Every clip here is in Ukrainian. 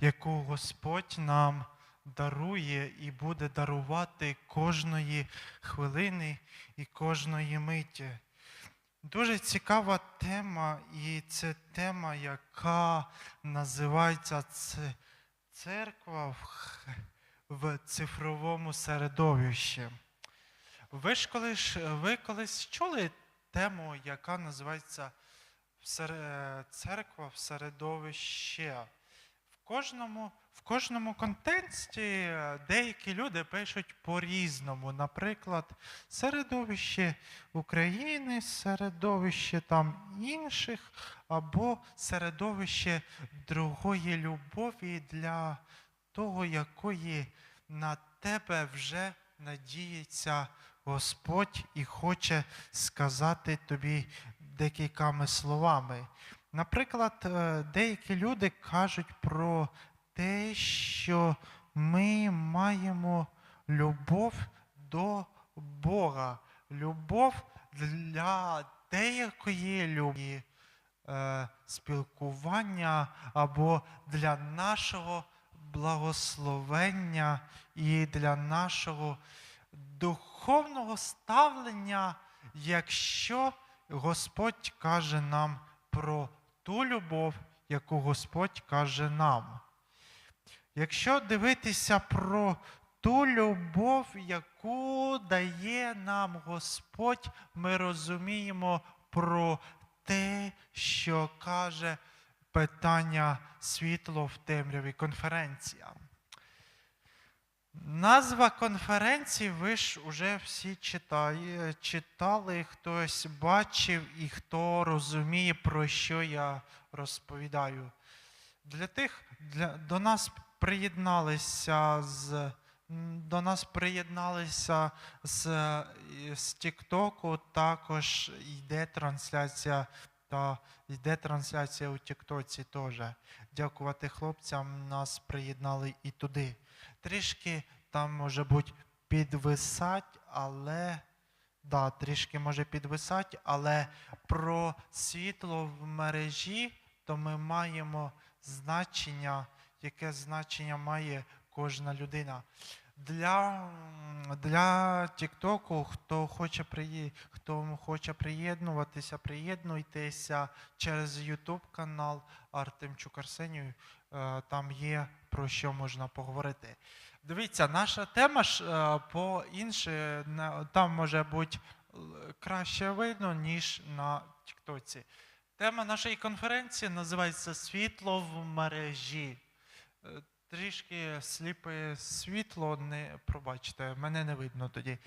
яку Господь нам дарує і буде дарувати кожної хвилини і кожної миті. Дуже цікава тема, і це тема, яка називається церква в, цифровому середовищі. Ви ж колись, ви колись чули тему, яка називається церква в середовище. Кожному, в кожному контексті е, деякі люди пишуть по-різному. Наприклад, середовище України, середовище там інших, або середовище другої любові для того, якої на тебе вже надіється Господь і хоче сказати тобі декількома словами. Наприклад, е, деякі люди кажуть про те, що ми маємо любов до Бога, любов для деякої любові, е, спілкування або для нашого благословення і для нашого духовного ставлення, якщо Господь каже нам про ту любов, яку Господь каже нам. Якщо дивитися про ту любов, яку дає нам Господь, ми розуміємо про те, що каже питання світло в темряві конференція. Назва конференції ви ж уже всі читає, читали, хтось бачив і хто розуміє, про що я розповідаю. Для тих, для, до нас приєдналися з. До нас приєдналися з, з Тіктоку, також йде трансляція та йде трансляція у Тіктоці теж. Дякувати хлопцям, нас приєднали і туди. Трішки там може бути підвисать, але да, трішки може підвисать, але про світло в мережі, то ми маємо значення, яке значення має кожна людина. Для, для Тіктоку, хто хоче приї... хто хоче приєднуватися, приєднуйтеся через YouTube канал Артемчук Арсенію. Е, Там є про що можна поговорити. Дивіться, наша тема ж е, по інше, там може бути краще видно, ніж на Тіктоці. Тема нашої конференції називається Світло в мережі. Трішки сліпе світло, не пробачте, мене не видно тоді.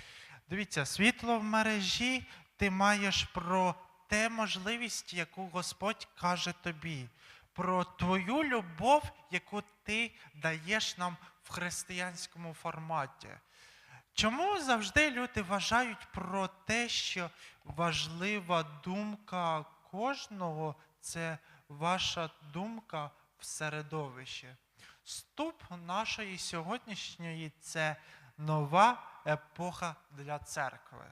Дивіться, світло в мережі ти маєш про те можливість, яку Господь каже тобі, про твою любов, яку ти даєш нам в християнському форматі. Чому завжди люди вважають про те, що важлива думка кожного це ваша думка в середовищі? Ступ нашої сьогоднішньої це нова епоха для церкви.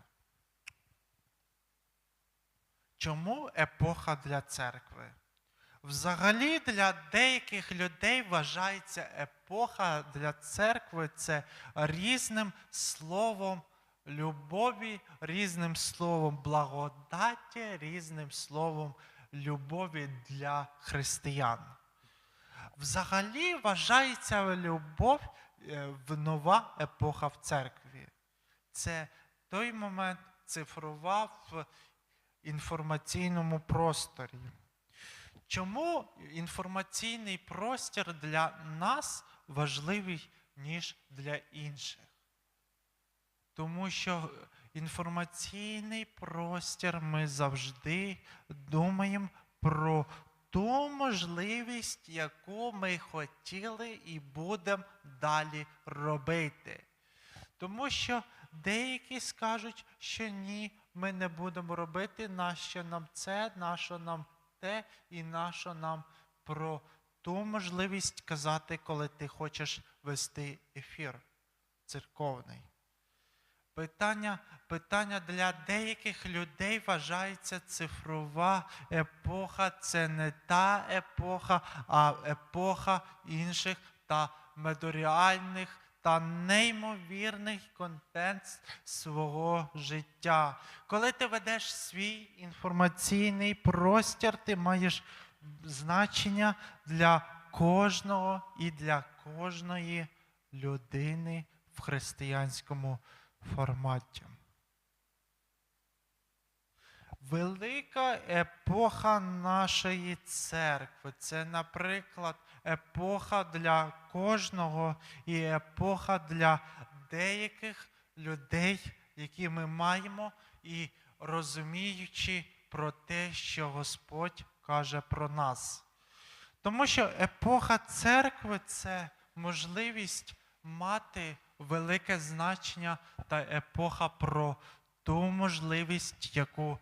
Чому епоха для церкви? Взагалі для деяких людей вважається епоха для церкви це різним словом любові, різним словом благодаті, різним словом любові для християн. Взагалі вважається любов е, в нова епоха в церкві. Це той момент цифрова в інформаційному просторі. Чому інформаційний простір для нас важливий, ніж для інших? Тому що інформаційний простір ми завжди думаємо про ту можливість, яку ми хотіли і будемо далі робити. Тому що деякі скажуть, що ні, ми не будемо робити, нащо нам це, нащо нам те, і нащо нам про ту можливість казати, коли ти хочеш вести ефір церковний. Питання, питання для деяких людей вважається цифрова епоха. Це не та епоха, а епоха інших та медоріальних та неймовірний контент свого життя. Коли ти ведеш свій інформаційний простір, ти маєш значення для кожного і для кожної людини в християнському форматі. Велика епоха нашої церкви. Це, наприклад, епоха для кожного і епоха для деяких людей, які ми маємо, і розуміючи про те, що Господь каже про нас. Тому що епоха церкви це можливість мати велике значення та епоха про ту можливість, яку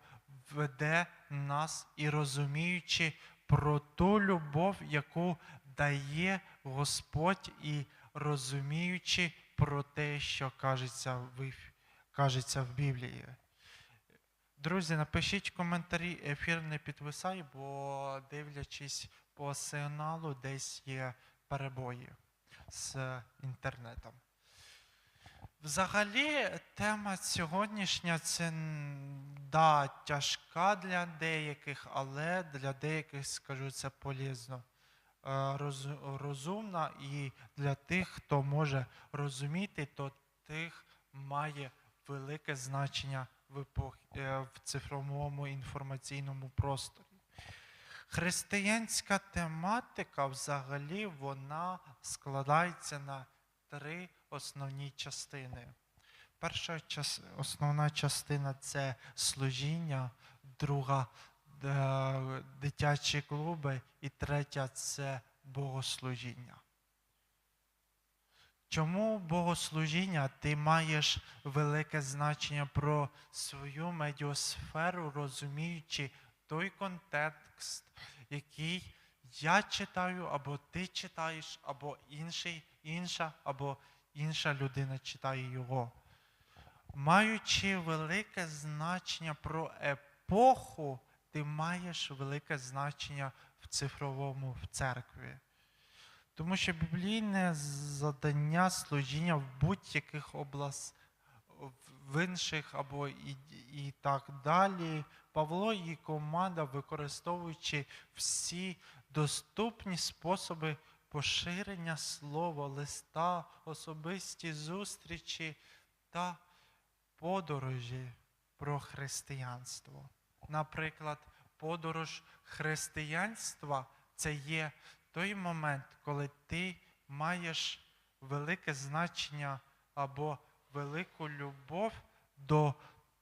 веде нас і розуміючи про ту любов, яку дає Господь, і розуміючи про те, що кажеться в, кажеться в Біблії. Друзі, напишіть коментарі, ефір не підвисає, бо дивлячись по сигналу, десь є перебої з інтернетом. Взагалі, тема сьогоднішня це да, тяжка для деяких, але для деяких, скажу, це полезно. Е, роз- розумна і для тих, хто може розуміти, то тих має велике значення в, епох, е, в цифровому інформаційному просторі. Християнська тематика взагалі вона складається на три основні частини. Перша основна частина це служіння, друга е, дитячі клуби, і третя це богослужіння. Чому богослужіння ти маєш велике значення про свою медіосферу, розуміючи той контекст, який я читаю, або ти читаєш, або інший, інша, або інша людина читає його. Маючи велике значення про епоху, ти маєш велике значення в цифровому в церкві. Тому що біблійне задання служіння в будь-яких областях, в інших або і, і так далі. Павло і команда, використовуючи всі доступні способи поширення слова, листа, особисті зустрічі та подорожі про християнство. Наприклад, подорож християнства це є той момент, коли ти маєш велике значення або велику любов до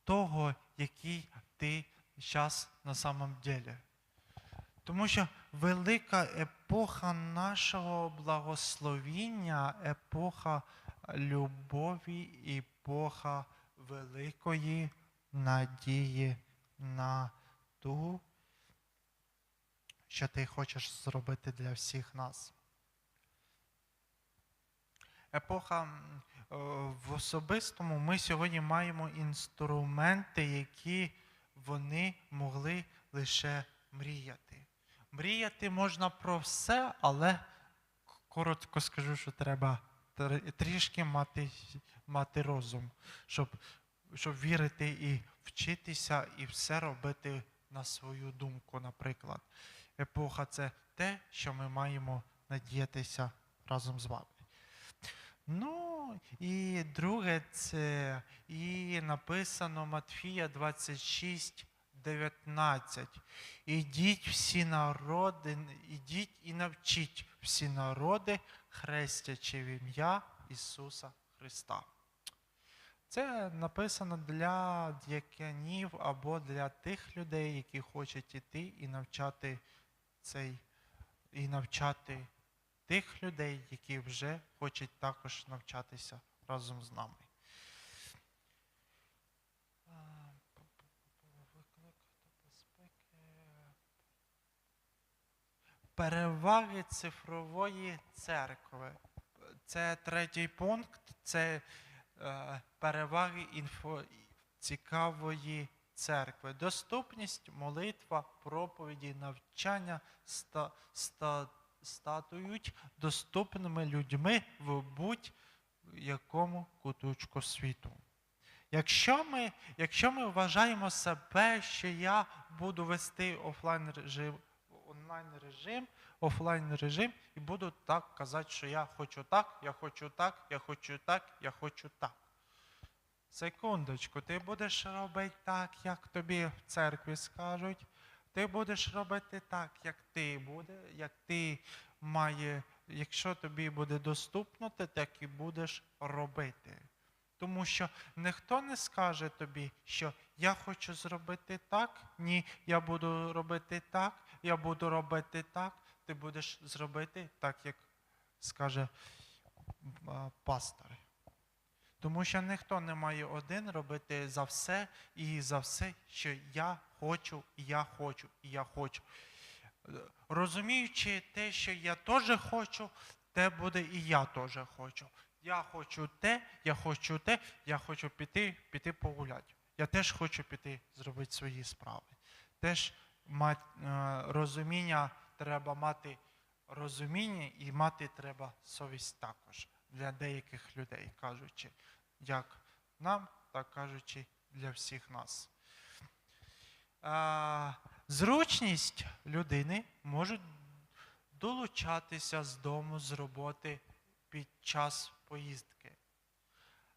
того, який ти зараз на самом деле. Тому що велика епоха нашого благословіння, епоха любові, епоха великої надії на ту, що ти хочеш зробити для всіх нас. Епоха в особистому ми сьогодні маємо інструменти, які вони могли лише мріяти. Мріяти можна про все, але коротко скажу, що треба трішки мати, мати розум, щоб, щоб вірити і вчитися, і все робити на свою думку, наприклад. Епоха це те, що ми маємо надіятися разом з вами. Ну, і друге, це і написано Матфія 26, 19. Ідіть всі народи, ідіть і навчіть всі народи, хрестячи в ім'я Ісуса Христа. Це написано для діяконів або для тих людей, які хочуть іти і навчати цей, і навчати тих людей, які вже хочуть також навчатися разом з нами. А, виклик та безпеки. Переваги цифрової церкви. Це третій пункт. Це е, переваги інфо, цікавої церкви. Доступність, молитва, проповіді, навчання ста, ста, статують доступними людьми в будь-якому куточку світу. Якщо ми, якщо ми вважаємо себе, що я буду вести офлайн режим, онлайн режим, офлайн режим і буду так казати, що я хочу так, я хочу так, я хочу так, я хочу так. Секундочку, ти будеш робити так, як тобі в церкві скажуть. Ти будеш робити так, як ти буде, як ти має, якщо тобі буде доступно, ти так і будеш робити. Тому що ніхто не скаже тобі, що я хочу зробити так, ні, я буду робити так, я буду робити так. Ти будеш зробити так, як скаже пастор. Тому що ніхто не має один робити за все і за все, що я хочу, і я хочу, і я хочу. Розуміючи те, що я теж хочу, те буде і я теж хочу. Я хочу те, я хочу те, я хочу піти, піти погуляти. Я теж хочу піти зробити свої справи. Теж розуміння треба мати розуміння і мати треба совість також для деяких людей, кажучи, як нам, так кажучи, для всіх нас. Зручність людини може долучатися з дому, з роботи під час поїздки.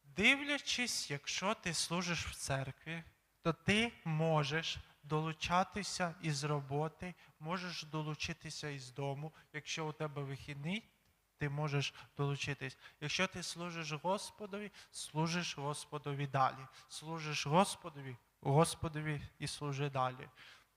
Дивлячись, якщо ти служиш в церкві, то ти можеш долучатися із роботи, можеш долучитися із дому. Якщо у тебе вихідний, ти можеш долучитись. Якщо ти служиш Господові, служиш Господові далі. Служиш Господові, Господові і служи далі.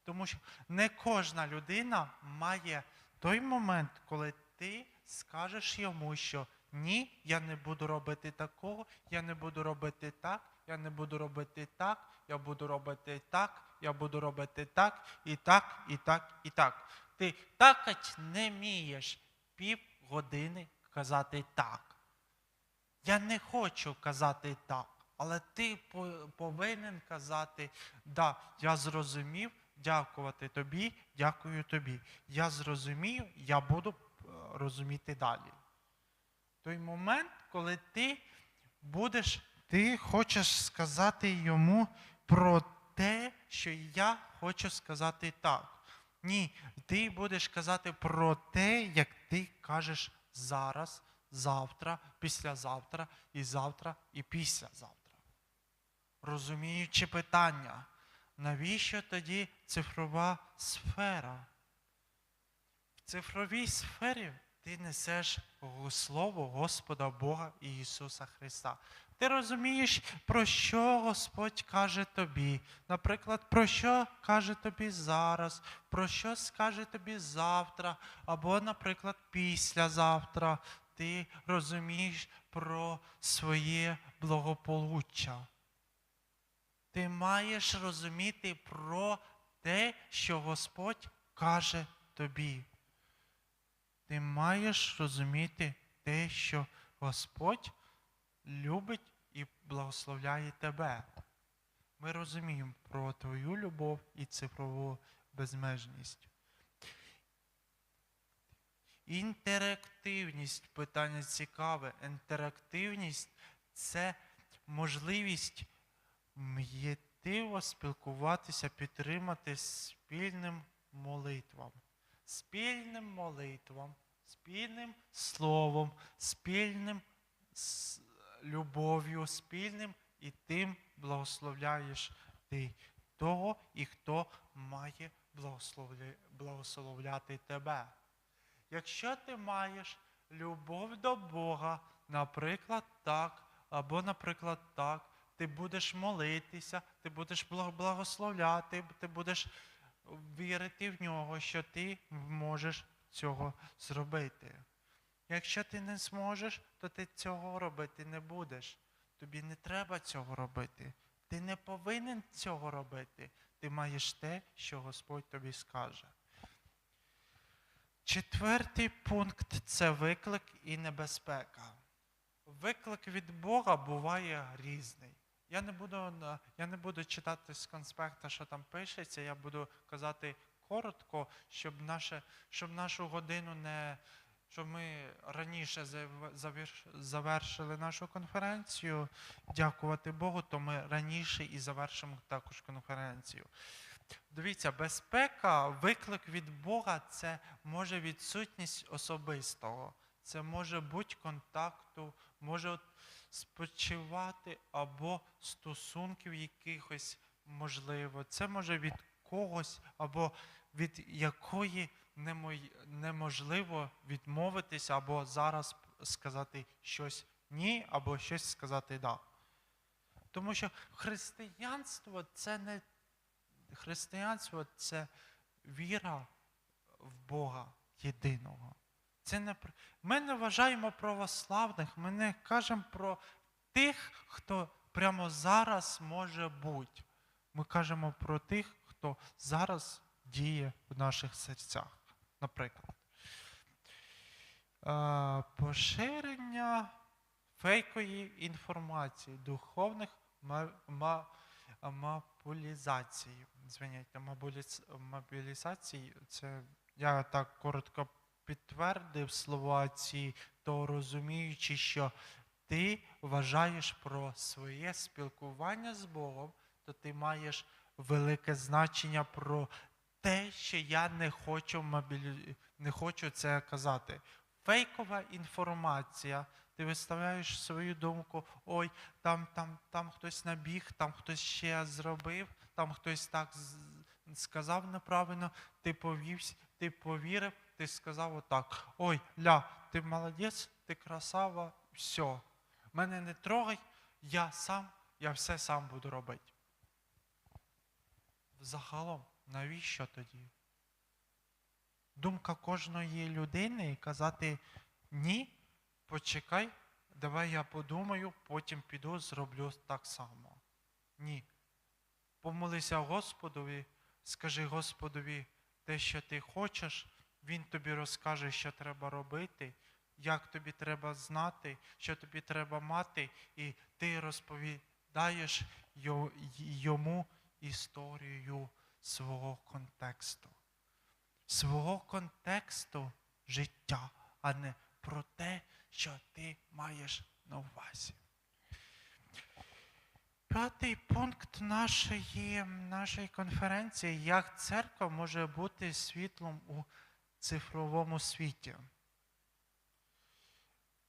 Тому що не кожна людина має той момент, коли ти скажеш йому, що ні, я не буду робити такого, я не буду робити так, я не буду робити так, я буду робити так, я буду робити так, і так, і так, і так. Ти такать не вмієш пів години казати так. Я не хочу казати так, але ти повинен казати, да, я зрозумів, дякувати тобі, дякую тобі. Я зрозумію, я буду е, розуміти далі. Той момент, коли ти будеш, ти хочеш сказати йому про те, що я хочу сказати так. Ні, ти будеш казати про те, як ти кажеш зараз, завтра, післязавтра, і завтра, і післязавтра. Розуміючи питання, навіщо тоді цифрова сфера? В цифровій сфері ти несеш Слово Господа Бога Ісуса Христа. Ти розумієш, про що Господь каже тобі. Наприклад, про що каже тобі зараз, про що скаже тобі завтра, або, наприклад, післязавтра. Ти розумієш про своє благополуччя. Ти маєш розуміти про те, що Господь каже тобі. Ти маєш розуміти те, що Господь любить і благословляє тебе. Ми розуміємо про твою любов і цифрову безмежність. Інтерактивність питання цікаве. Інтерактивність це можливість м'єтиво спілкуватися, підтримати спільним молитвам. Спільним молитвам, спільним словом, спільним любов'ю, спільним і тим благословляєш ти того, і хто має благословляти тебе. Якщо ти маєш любов до Бога, наприклад, так, або, наприклад, так, ти будеш молитися, ти будеш благословляти, ти будеш вірити в нього, що ти можеш цього зробити. Якщо ти не зможеш, то ти цього робити не будеш. Тобі не треба цього робити. Ти не повинен цього робити. Ти маєш те, що Господь тобі скаже. Четвертий пункт це виклик і небезпека. виклик від Бога буває різний. Я не буду, на- я не буду читати з конспекта, що там пишеться, я буду казати коротко, щоб, наше, щоб нашу годину не. Щоб ми раніше завершили нашу конференцію, дякувати Богу, то ми раніше і завершимо також конференцію. Дивіться, безпека, виклик від Бога це може відсутність особистого, це може бути контакту, може спочивати або стосунків якихось можливо. Це може від когось або від якої неможливо відмовитися, або зараз сказати щось ні, або щось сказати да. Тому що християнство це не християнство це віра в Бога єдиного. Це не Ми не вважаємо православних, ми не кажемо про тих, хто прямо зараз може бути. Ми кажемо про тих, хто зараз діє в наших серцях. Наприклад, Е, поширення фейкової інформації, духовних ма- Звиняйте, мобілізацій. Це я так коротко підтвердив слова ці, то розуміючи, що ти вважаєш про своє спілкування з Богом, то ти маєш велике значення про те, що я не хочу мобілі... не хочу це казати. Фейкова інформація. Ти виставляєш свою думку, ой, там, там, там хтось набіг, там хтось ще зробив, там хтось так сказав неправильно, ти повівся, ти повірив, ти сказав отак. Ой, ля, ти молодець, ти красава, все. Мене не трогай, я сам, я все сам буду робити. Загалом, навіщо тоді? Думка кожної людини казати ні, почекай, давай я подумаю, потім піду, зроблю так само. Ні. Помолися Господові, скажи Господові те, що ти хочеш, Він тобі розкаже, що треба робити, як тобі треба знати, що тобі треба мати, і ти розповідаєш йому історію свого контексту, свого контексту життя, а не про те, що ти маєш на увазі. П'ятий пункт нашої, нашої конференції, як церква може бути світлом у цифровому світі.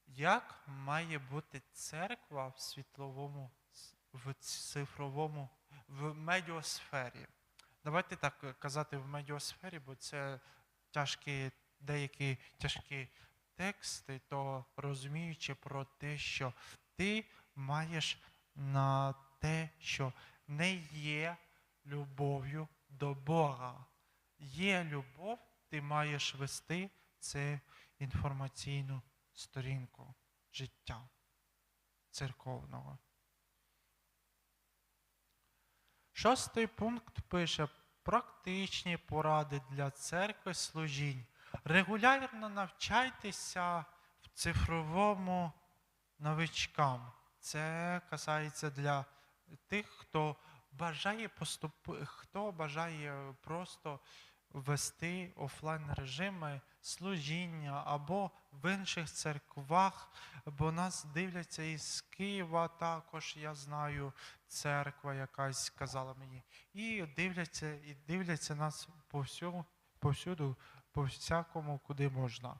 Як має бути церква в світловому, в цифровому, в медіосфері? Давайте так е, казати в медіосфері, бо це тяжкі, деякі тяжкі тексти, то розуміючи про те, що ти маєш на те, що не є любов'ю до Бога. Є любов, ти маєш вести це інформаційну сторінку життя церковного. Шостий пункт пише практичні поради для церкви служінь. Регулярно навчайтеся в цифровому новичкам. Це касається для тих, хто бажає поступи, хто бажає просто вести офлайн режими служіння або в інших церквах, бо нас дивляться із Києва також, я знаю, церква якась казала мені. І дивляться, і дивляться нас повсюду, по всякому, куди можна.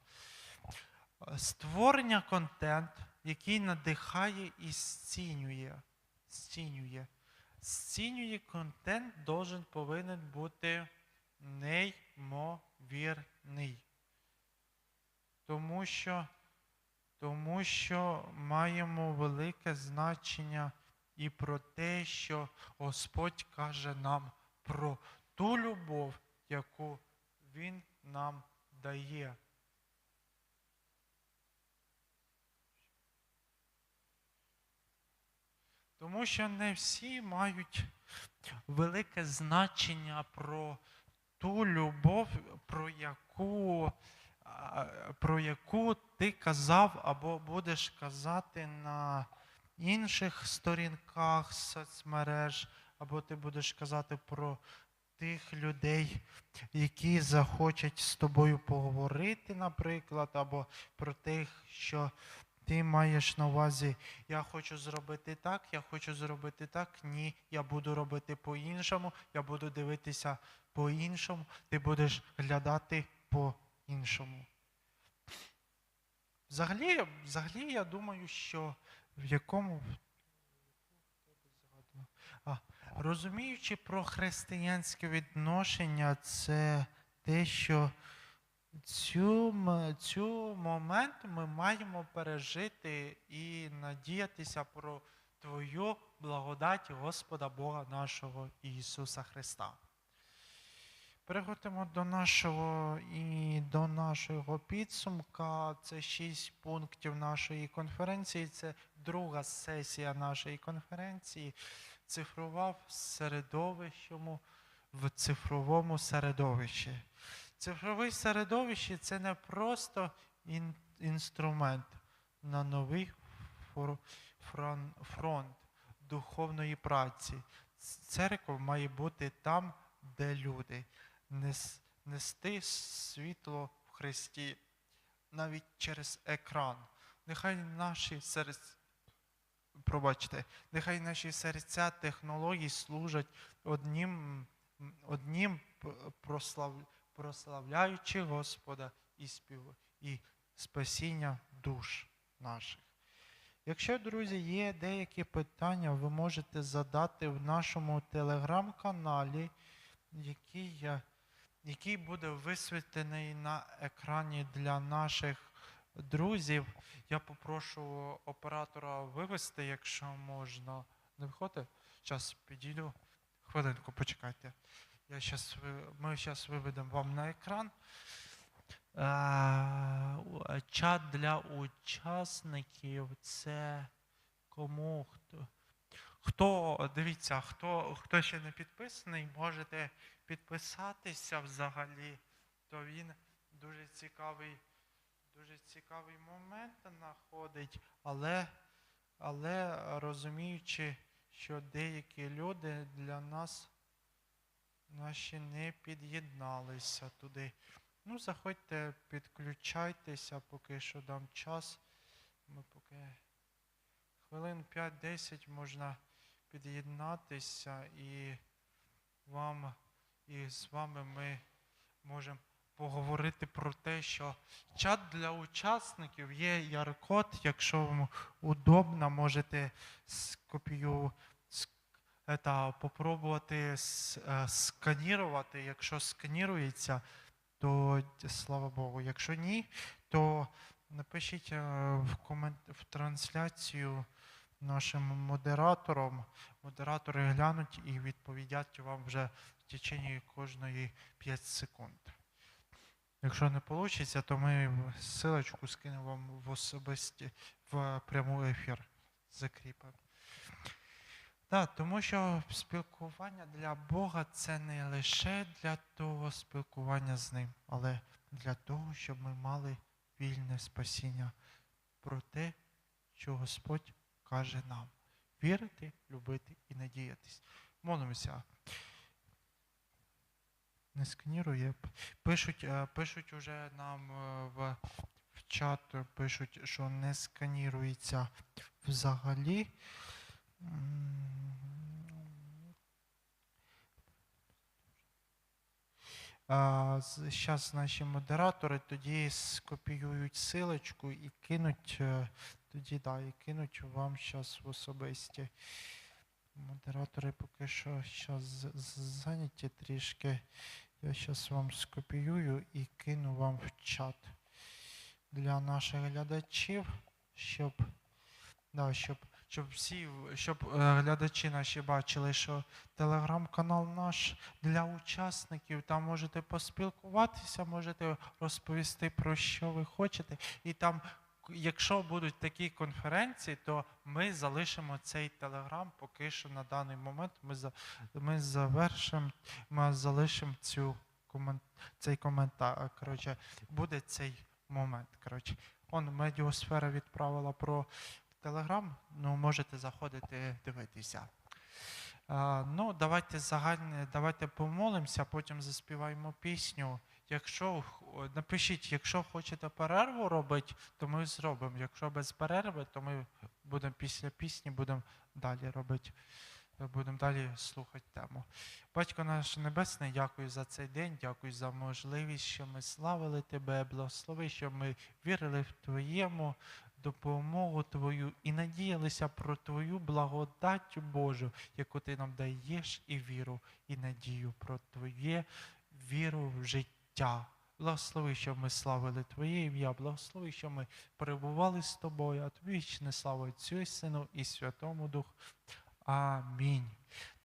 Створення контент, який надихає і зцінює. Зцінює. Зцінює контент должен повинен бути неймовірний. Тому що, тому що маємо велике значення і про те, що Господь каже нам про ту любов, яку Він нам дає. Тому що не всі мають велике значення про ту любов, про яку про яку ти казав або будеш казати на інших сторінках соцмереж, або ти будеш казати про тих людей, які захочуть з тобою поговорити, наприклад, або про тих, що ти маєш на увазі, я хочу зробити так, я хочу зробити так, ні, я буду робити по-іншому, я буду дивитися по-іншому, ти будеш глядати по-іншому. Взагалі, взагалі, я думаю, що в якому. А, розуміючи про християнське відношення, це те, що цю, цю момент ми маємо пережити і надіятися про Твою благодать Господа Бога нашого Ісуса Христа. Переходимо до нашого і до нашого підсумка. Це шість пунктів нашої конференції. Це друга сесія нашої конференції. Цифрова в середовищому в цифровому середовищі. Цифрове середовище це не просто ін- інструмент на новий фор- фрон- фронт духовної праці. Церква має бути там, де люди. Нес- Нести світло в Христі навіть через екран. Нехай наші серця, пробачте, нехай наші серця технологій служать одним, м, одним прослав, прославляючи Господа і спів, і спасіння душ наших. Якщо, друзі, є деякі питання, ви можете задати в нашому телеграм-каналі, який, я- який буде висвітлений на екрані для наших друзів. Я попрошу оператора вивести, якщо можна. Не виходить? Зараз підійду. Хвилинку, почекайте. Я щас, ми зараз виведемо вам на екран. Е, Чат для учасників це кому хто. Хто, дивіться, хто, хто ще не підписаний, можете підписатися взагалі, то він дуже цікавий, дуже цікавий момент знаходить, але, але розуміючи, що деякі люди для нас наші не під'єдналися туди. Ну, заходьте, підключайтеся, поки що дам час. Ми поки хвилин 5-10 можна під'єднатися і вам, і з вами ми можемо поговорити про те, що чат для учасників є QR-код, якщо вам удобно, можете скопію ск- это, попробувати е, сканірувати. Якщо сканірується, то слава Богу. Якщо ні, то напишіть е, в, комент... в трансляцію нашим модераторам. Модератори глянуть і відповідять вам вже в течение кожної 5 секунд. Якщо не вийде, то ми ссылочку скинемо вам в особисті в прямий ефір. Закріпимо. Так, тому що спілкування для Бога це не лише для того спілкування з Ним, але для того, щоб ми мали вільне спасіння про те, що Господь каже нам. Вірити, любити і надіятись. Молимося. Не сканірує. Пишуть, е, пишуть уже нам е, в, чат, пишуть, що не сканірується взагалі. Зараз наші модератори тоді скопіюють силочку і кинуть, е, тоді да, і кинуть вам зараз в особисті. Модератори поки що зараз зайняті трішки. Я зараз вам скопіюю і кину вам в чат для наших глядачів, щоб, да, щоб, щоб всі, щоб е, глядачі наші бачили, що телеграм-канал наш для учасників. Там можете поспілкуватися, можете розповісти про що ви хочете. І там, якщо будуть такі конференції, то ми залишимо цей телеграм поки що на даний момент. Ми, за, ми завершимо, ми залишимо цю комент, цей коментар. Коротше, буде цей момент. Коротше. Он медіосфера відправила про Телеграм. Ну, можете заходити дивитися. А, ну, давайте загальне, давайте помолимося, потім заспіваємо пісню. Якщо напишіть, якщо хочете перерву робити, то ми зробимо. Якщо без перерви, то ми будемо після пісні будемо далі робити. Будемо далі слухати тему. Батько наш Небесний, дякую за цей день, дякую за можливість, що ми славили Тебе, благослови, що ми вірили в Твоєму допомогу Твою і надіялися про Твою благодать Божу, яку Ти нам даєш, і віру, і надію про Твоє віру в життя. Благослови, щоб ми славили Твоє ім'я, благослови, щоб ми перебували з Тобою, а Тобі вічне слава Отцю і Сину і Святому Духу. Амінь.